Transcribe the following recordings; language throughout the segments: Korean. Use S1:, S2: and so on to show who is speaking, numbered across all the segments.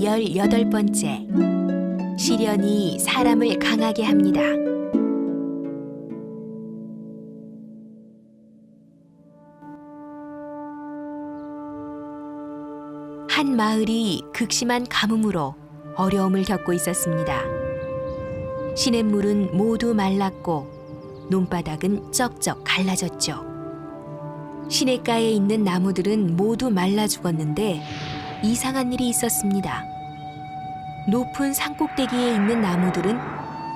S1: 열여덟 번째 시련이 사람을 강하게 합니다. 한 마을이 극심한 가뭄으로 어려움을 겪고 있었습니다. 시냇물은 모두 말랐고 논바닥은 쩍쩍 갈라졌죠. 시냇가에 있는 나무들은 모두 말라 죽었는데 이상한 일이 있었습니다. 높은 산꼭대기에 있는 나무들은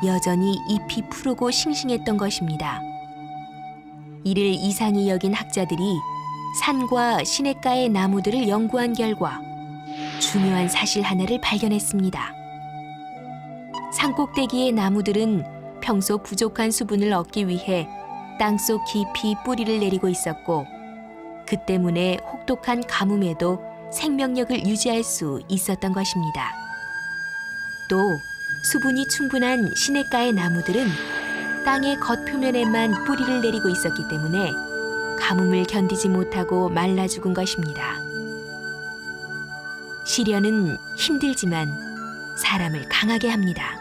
S1: 여전히 잎이 푸르고 싱싱했던 것입니다. 이를 이상히 여긴 학자들이 산과 시냇가의 나무들을 연구한 결과 중요한 사실 하나를 발견했습니다. 산꼭대기의 나무들은 평소 부족한 수분을 얻기 위해 땅속 깊이 뿌리를 내리고 있었고 그 때문에 혹독한 가뭄에도 생명력을 유지할 수 있었던 것입니다. 또 수분이 충분한 시냇가의 나무들은 땅의 겉표면에만 뿌리를 내리고 있었기 때문에 가뭄을 견디지 못하고 말라 죽은 것입니다. 시련은 힘들지만 사람을 강하게 합니다.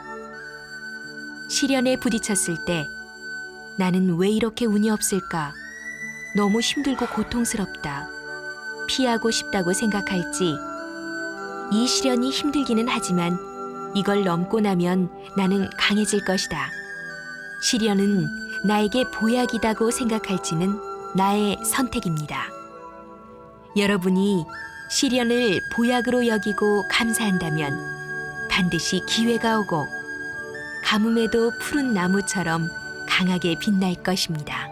S1: 시련에 부딪혔을 때 나는 왜 이렇게 운이 없을까? 너무 힘들고 고통스럽다. 피하고 싶다고 생각할지 이 시련이 힘들기는 하지만 이걸 넘고 나면 나는 강해질 것이다. 시련은 나에게 보약이다고 생각할지는 나의 선택입니다. 여러분이 시련을 보약으로 여기고 감사한다면 반드시 기회가 오고 가뭄에도 푸른 나무처럼 강하게 빛날 것입니다.